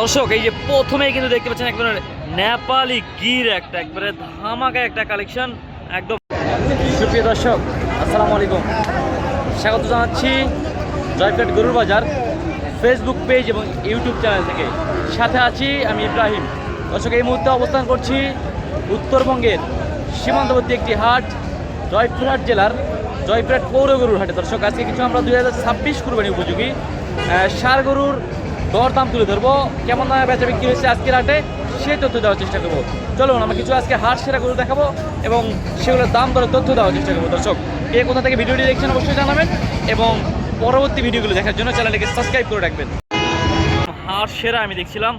দর্শক, এই যে প্রথমেই কিন্তু দেখতে পাচ্ছেন একবারে নেপালি গির একটা, একবারে ধামাকা একটা কালেকশন একদম। সুপ্রিয় দর্শক, আসসালামু আলাইকুম। স্বাগত জানাচ্ছি জয়পেট গরুর বাজার ফেসবুক পেজ এবং ইউটিউব চ্যানেল থেকে। সাথে আছি আমি ইব্রাহিম। দর্শক, এই মুহূর্তে অবস্থান করছি উত্তরবঙ্গের সীমান্তবর্তী একটি হাট, জয়পুরহাট জেলার জয়পুরহাট পৌর গরুর হাটে। দর্শক, আজকে কিছু আমরা দুই হাজার ছাব্বিশ কুরবানি উপযোগী ষাঁড় গরুর দর দাম তুলে ধরবো। কেমন দামে বেচা বিক্রি হয়েছে আজকের হাটে সেই তথ্য দেওয়ার চেষ্টা করব। চলুন, আমরা কিছু আজকে হাট সেরা গরু দেখাবো এবং সেগুলোর দাম দরে তথ্য দেওয়ার চেষ্টা করব। দর্শক, কে কোথা থেকে ভিডিওটি দেখছেন অবশ্যই জানাবেন এবং পরবর্তী ভিডিওগুলো দেখার জন্য চ্যানেলটিকে সাবস্ক্রাইব করে রাখবেন। হাট সেরা আমি দেখছিলাম।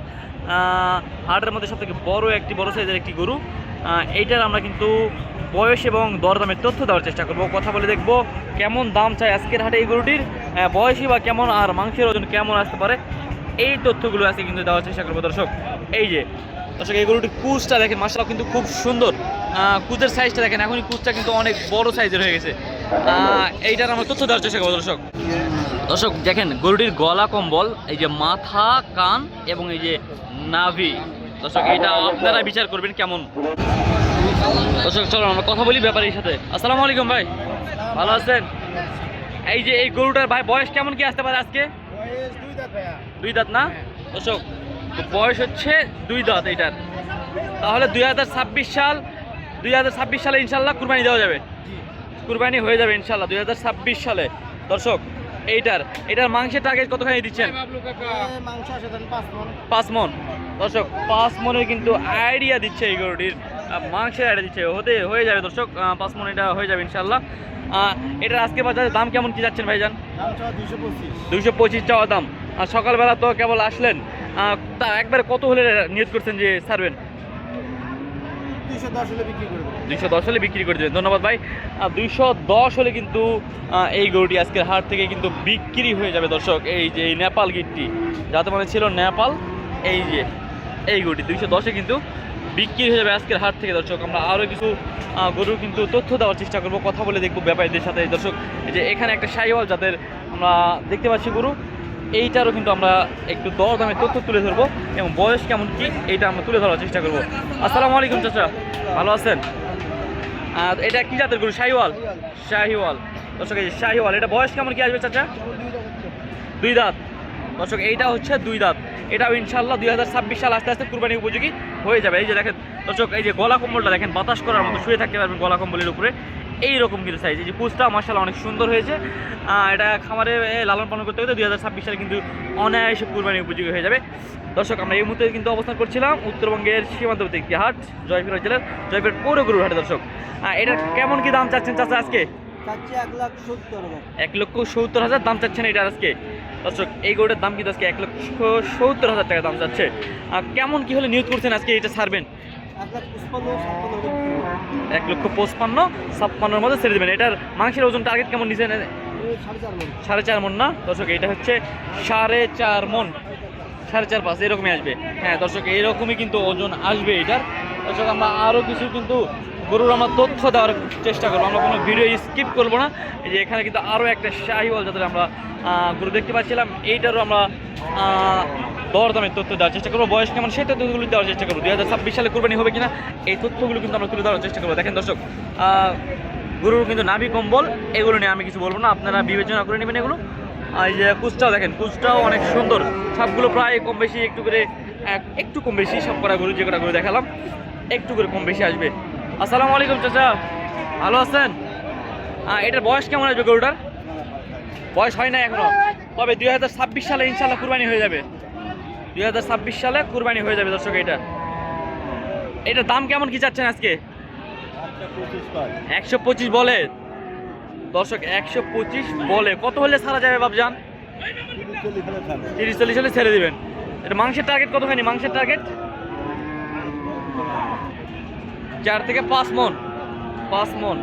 হাটের মধ্যে সব থেকে বড় একটি, বড় সাইজের একটি গরু। এইটার আমরা কিন্তু বয়স এবং দরদামের তথ্য দেওয়ার চেষ্টা করব। কথা বলে দেখব কেমন দাম চাই আজকের হাটে এই গরুটির। বয়সই বা কেমন, আর মাংসের ওজন কেমন আসতে পারে এই তথ্যগুলো আছে কিন্তু দেওয়ার চেষ্টা করব, দর্শক। এই যে, দর্শক, এই গরুটির কুচটা দেখেন মাসালা কিন্তু খুব সুন্দর। কুচের সাইজটা দেখেন, এখনই কুচটা কিন্তু অনেক বড় সাইজের হয়ে গেছে। এইটার আমার তথ্য দেওয়ার চেষ্টা করব, দর্শক। দর্শক, দেখেন, গরুটির গলা কম্বল, এই যে মাথা, কান এবং এই যে নাভি। দর্শক, এটা আপনারা বিচার করবেন কেমন। দর্শক চলো আমরা কথা বলি ব্যাপারীর সাথে। আসসালামু আলাইকুম ভাই। ভালো আছেন? এই যে, এই গরুটার ভাই বয়স কেমন কি আসতে পারে আজকে? দুই দাঁত না? দর্শক বয়স হচ্ছে দুই দাঁত এইটার তাহলে দুই হাজার ছাব্বিশ সাল দুই হাজার ছাব্বিশ সালে ইনশাল্লাহ কুরবানি দেওয়া যাবে। কুরবানি হয়ে যাবে ইনশাল্লাহ দুই হাজার ছাব্বিশ সালে। দর্শক এইটার এটার মাংসের টার্গেট কতখানি দিচ্ছেন? ধরেন পাঁচ মন। দর্শক পাঁচ মনের কিন্তু আইডিয়া দিচ্ছে এই গরুটির। মাংসের আইডিয়া দিচ্ছে। হতে হয়ে যাবে দর্শক পাঁচ মন এটা হয়ে যাবে ইনশাল্লাহ এটার আজকে বাজারে দাম কেমন কি যাচ্ছেন ভাইজান? দুইশো পঁচিশ। চাওয়া দাম। আর সকালবেলা তো কেবল আসলেন। তা একবারে কত হলে নিয়োগ করছেন যে ছাড়বেন? বিক্রি দুইশো দশ হলে বিক্রি করে দেবেন। ধন্যবাদ ভাই। দুইশো দশ হলে কিন্তু এই গরুটি আজকের হাট থেকে কিন্তু বিক্রি হয়ে যাবে দর্শক। এই যে এই নেপাল গিটটি যাতে মানে ছিল নেপাল এই যে এই গরুটি দুইশো দশে কিন্তু বিক্রি হয়ে যাবে আজকের হাট থেকে, দর্শক। আমরা আরও কিছু গরুর কিন্তু তথ্য দেওয়ার চেষ্টা করব, কথা বলে দেখব ব্যাপারীদের সাথে। দর্শক যে এখানে একটা সাইওয়াল যাদের আমরা দেখতে পাচ্ছি গরু, এইটারও কিন্তু আমরা একটু দর দামে তথ্য তুলে ধরবো এবং বয়স কেমন কি, এইটা আমরা তুলে ধরার চেষ্টা করব। আসসালামু আলাইকুম চাচা, ভালো আছেন? আর এটা কি জাতের গরু? শাহিওয়াল? শাহিওয়াল। দর্শক শাহিওয়াল, এটা বয়স কেমন কি আসবে চাচা? দুই দাঁত। দর্শক, এইটা হচ্ছে দুই দাঁত। এটাও ইনশাল্লাহ দুই হাজার ছাব্বিশ সাল আস্তে আস্তে কুরবানি উপযোগী হয়ে যাবে। এই যে দেখেন, দর্শক, এই যে গলা কম্বলটা দেখেন, বাতাস করার মতো শুয়ে থাকতে পারবেন গলা কম্বলের উপরে। এই রকম কিন্তু সাইজ এই যে কুচটা মার্শাল অনেক সুন্দর হয়েছে। এটা খামারে লালন পালন করতে করতে দুই হাজার ছাব্বিশ সালে কিন্তু অনায়াসে কুরবানি উপযোগী হয়ে যাবে। দর্শক, আমরা এই মুহূর্তে কিন্তু অবস্থান করছিলাম উত্তরবঙ্গের সীমান্তবর্তী হাট জয়পুর জেলার জয়পুর পৌর গরুর হাটে, দর্শক। এটার কেমন কি দাম চাচ্ছেন চাচা আজকে? চাচ্ছি এক লাখ সত্তর এক লক্ষ সত্তর হাজার দাম চাচ্ছেন এটা আজকে। দর্শক এই গরুটার দাম কিন্তু আজকে এক লক্ষ সত্তর হাজার টাকা দাম চাচ্ছে আর কেমন কি হলে নিয়োগ করছেন আজকে এটা ছাড়বেন? এক লক্ষ পঁচপান্ন ছাপ্পান্নর মধ্যে ছেড়ে দেবেন। এটার মাংসের ওজন টার্গেট কেমন নিছেন? এই সাড়ে চার মন। সাড়ে চার মন না? দর্শক এটা হচ্ছে সাড়ে চার মন। সাড়ে চার পাঁচ এরকমই আসবে। হ্যাঁ দর্শক এইরকমই কিন্তু ওজন আসবে এটার। দর্শক আমরা আরও কিছু কিন্তু গরুর আমরা তথ্য দেওয়ার চেষ্টা করব। আমরা কোনো ভিডিও স্কিপ করব না। এই যে এখানে কিন্তু আরও একটা শাহিওয়াল যাদের আমরা গরু দেখতে পাচ্ছিলাম। এইটারও আমরা দরদামের তথ্য দেওয়ার চেষ্টা করব। বয়স কেমন? সেই তথ্যগুলো দেওয়ার চেষ্টা করব। দুই হাজার ছাব্বিশ সালে কোরবানি হবে কিনা, এই তথ্যগুলো কিন্তু আমরা তুলে দেওয়ার চেষ্টা করব। দেখেন দর্শক গরুর কিন্তু নাভি কম্বল, এগুলো নিয়ে আমি কিছু বলব না। আপনারা বিবেচনা করে নেবেন এগুলো। এই যে কুচটাও দেখেন, কুচটাও অনেক সুন্দর। সবগুলো প্রায় কম বেশি একটু করে একটু কম বেশি সব করা গরু, যে কটা গরু দেখালাম, একটু করে কম বেশি আসবে। আসসালামু আলাইকুম চাচা। ভালো আছেন? আহ, এটার বয়স কেমন আসবে গরুটার? বয়স হয় না এখনও। তবে দুই হাজার ছাব্বিশ সালে ইনশাল্লাহ কুরবানি হয়ে যাবে। দুই হাজার ছাব্বিশ সালে কুরবানি হয়ে যাবে দর্শক এটা। এটার দাম কেমন কি চাচ্ছেন আজকে? একশো পঁচিশ বলে। দর্শক একশো পঁচিশ বলে। কত হলে ছাড়া যাবে বাবজান তিরিশ চল্লিশ হলে ছেড়ে। দিবেন। এটা মাংসের টার্গেট কতখানি? মাংসের টার্গেট চার থেকে পাঁচ মন পাঁচ মন।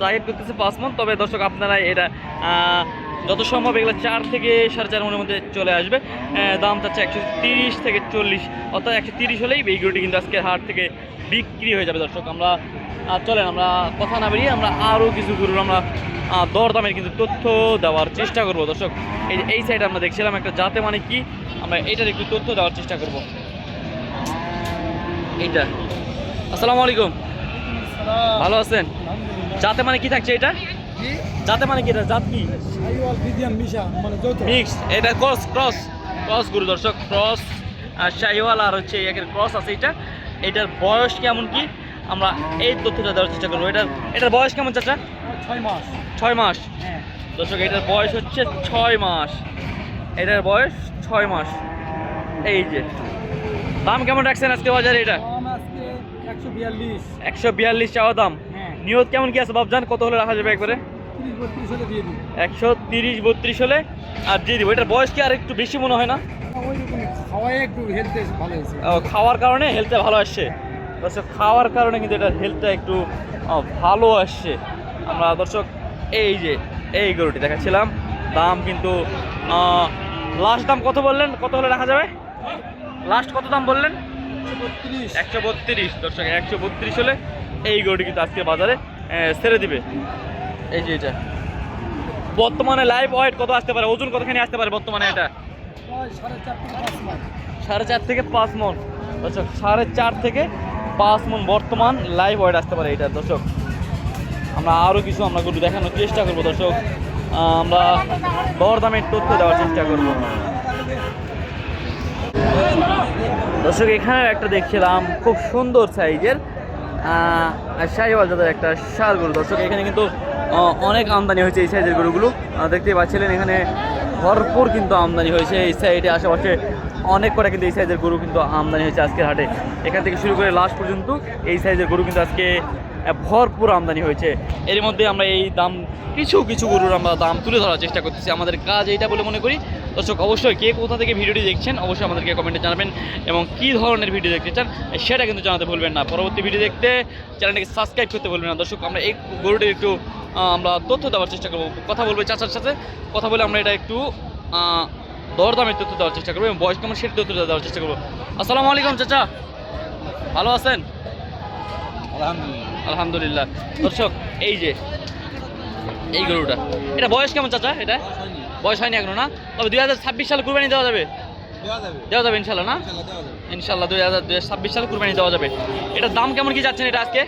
টার্গেট করতেছে পাঁচ মন, তবে দর্শক আপনারা এটা যত সম্ভব এগুলো চার থেকে সাড়ে চার মনের মধ্যে চলে আসবে। দাম চাচ্ছে একশো তিরিশ থেকে চল্লিশ, অর্থাৎ একশো তিরিশ হলেই এই গরুটি কিন্তু আজকে হাট থেকে বিক্রি হয়ে যাবে দর্শক। আমরা চলেন, আমরা কথা না বেরিয়ে আমরা আরও কিছু গরুর আমরা দরদামের কিন্তু তথ্য দেওয়ার চেষ্টা করব দর্শক। এই এই সাইডে আমরা দেখছিলাম একটা জাতে মানে কি, আমরা এইটার একটু তথ্য দেওয়ার চেষ্টা করব। এইটা। আসসালামু আলাইকুম। ভালো আছেন? জাতে মানে কি থাকছে এটা? জাতে মানে কি এটা? জাত কি? মিক্স। এটা ক্রস ক্রস। ক্রস গুরু দর্শক ক্রস আর শাহিওয়াল আর হচ্ছে একের ক্রস আছে এটা। এটার বয়স কেমন কি? আমরা এই তথ্যটা দেওয়ার চেষ্টা করব। এটার এটার বয়স কেমন চাচা? ছয় মাস। ছয় মাস। হ্যাঁ। দর্শক এটার বয়স হচ্ছে ছয় মাস। এটার বয়স ছয় মাস। এই যে। দাম কেমন রাখছেন আজকে বাজারে এটা? একশো বিয়াল্লিশ। চাওয়া দাম। হ্যাঁ। নিয়ত কেমন কি আছে বাবজান কত হলে রাখা যাবে একবারে? একশো তিরিশ বত্রিশ হলে আর দিয়ে দিব। এটার বয়স কি আর একটু বেশি মনে হয় না? খাওয়ার কারণে হেলথে ভালো আসছে। দর্শক খাওয়ার কারণে কিন্তু এটার হেলথটা একটু ভালো আসছে। আমরা দর্শক এই যে এই গরুটি দেখাচ্ছিলাম। দাম কিন্তু লাস্ট দাম কত বললেন? কত হলে রাখা যাবে? লাস্ট কত দাম বললেন? একশো বত্রিশ। দর্শক একশো বত্রিশ হলে এই গরুটি কিন্তু আজকে বাজারে ছেড়ে দিবে। এই যে এটা। বর্তমানে লাইভ ওয়েট কত আসতে পারে? ওজন কতখানি আসতে পারে বর্তমানে এটা? সাড়ে চার থেকে পাঁচ মন। দর্শক সাড়ে চার থেকে পাঁচ মন বর্তমান লাইভ ওয়েট আসতে পারে এটা দর্শক। আমরা আরও কিছু আমরা গরু দেখানোর চেষ্টা করব দর্শক। আমরা দরদামের তথ্য দেওয়ার চেষ্টা করব। দর্শক এখানে একটা দেখছিলাম খুব সুন্দর সাইজের শাহিওয়াল যাদের একটা শাল গরু। দর্শক, এখানে কিন্তু অনেক আমদানি হয়েছে এই সাইজের গরুগুলো। দেখতে পাচ্ছিলেন, এখানে ভরপুর কিন্তু আমদানি হয়েছে। এই সাইডে আশেপাশে অনেক কটা কিন্তু এই সাইজের গরু কিন্তু আমদানি হয়েছে আজকের হাটে। এখান থেকে শুরু করে লাস্ট পর্যন্ত এই সাইজের গরু কিন্তু আজকে ভরপুর আমদানি হয়েছে। এর মধ্যে আমরা এই দাম, কিছু কিছু গরুর আমরা দাম তুলে ধরার চেষ্টা করতেছি। আমাদের কাজ এইটা বলে মনে করি দর্শক অবশ্যই কে কোথা থেকে ভিডিওটি দেখছেন অবশ্যই আমাদেরকে কমেন্টে জানাবেন এবং কী ধরনের ভিডিও দেখতে চান সেটা কিন্তু জানাতে ভুলবেন না। পরবর্তী ভিডিও দেখতে চ্যানেলটাকে সাবস্ক্রাইব করতে ভুলবেন না। দর্শক আমরা এই গরুটির একটু আমরা তথ্য দেওয়ার চেষ্টা করব। কথা বলব চাচার সাথে কথা বলে আমরা এটা একটু দরদামের তথ্য দেওয়ার চেষ্টা করব এবং বয়স কেমন সেটা তথ্য দেওয়ার চেষ্টা করব। আসসালামু আলাইকুম চাচা ভালো আছেন? আলহামদুলিল্লাহ। দর্শক এই যে এই গরুটা এটা বয়স কেমন চাচা এটা? বয়স হয়নি এখনও না? তবে দুই হাজার ছাব্বিশ সালে কুরবানি দেওয়া যাবে। দেওয়া যাবে। ইনশাল্লাহ না? ইনশাল্লাহ দুই হাজার দুই ছাব্বিশ সালে কুরবানি দেওয়া যাবে। এটার দাম কেমন কি যাচ্ছেন এটা আজকে?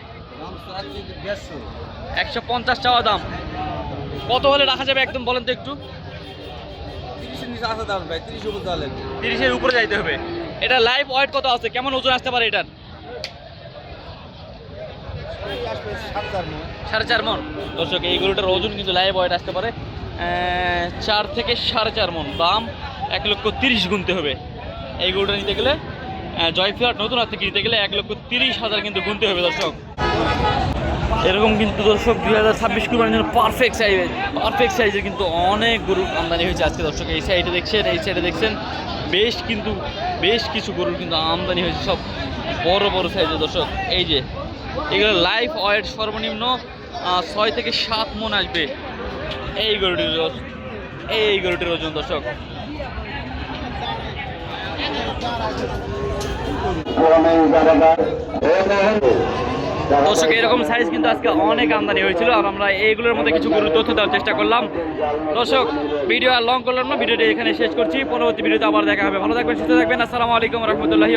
একশো পঞ্চাশ চাওয়া দাম। কত হলে রাখা যাবে একদম বলেন তো একটু? তিরিশের উপর যাইতে হবে। এটা লাইভ ওয়েট কত আছে? কেমন ওজন আসতে পারে এটার? সাড়ে চার মন। দর্শক এই গরুটার ওজন কিন্তু লাইভ ওয়েট আসতে পারে। চার থেকে সাড়ে চার মন। দাম এক লক্ষ তিরিশ গুনতে হবে। এই গরুটা নিতে গেলে জয়ফিহাট নতুন হাত নিতে গেলে এক লক্ষ তিরিশ হাজার কিন্তু গুনতে হবে দর্শক। এরকম কিন্তু দর্শক দুই হাজার ছাব্বিশ কুরবানির জন্য পারফেক্ট সাইজের পারফেক্ট সাইজের কিন্তু অনেক গরু আমদানি হয়েছে আজকে দর্শক। এই সাইডে দেখছেন, এই সাইডে দেখছেন, বেশ কিন্তু, বেশ কিছু গরুর কিন্তু আমদানি হয়েছে সব বড় বড় সাইজের দর্শক। এই যে, এগুলো লাইফ ওয়েট সর্বনিম্ন ছয় থেকে সাত মন আসবে। এই গরুটির এই গরুটির ওজন, দর্শক। দর্শক, এরকম সাইজ কিন্তু আজকে অনেক আমদানি হয়েছিল আর আমরা এইগুলোর মধ্যে কিছু গরুর তথ্য দেওয়ার চেষ্টা করলাম। দর্শক ভিডিও আর লং করলাম না ভিডিওটি এখানে শেষ করছি। পরবর্তী ভিডিওতে আবার দেখা হবে। ভালো থাকবেন, সুস্থ থাকবেন। আসসালামু আলাইকুম রহমতুল্লাহি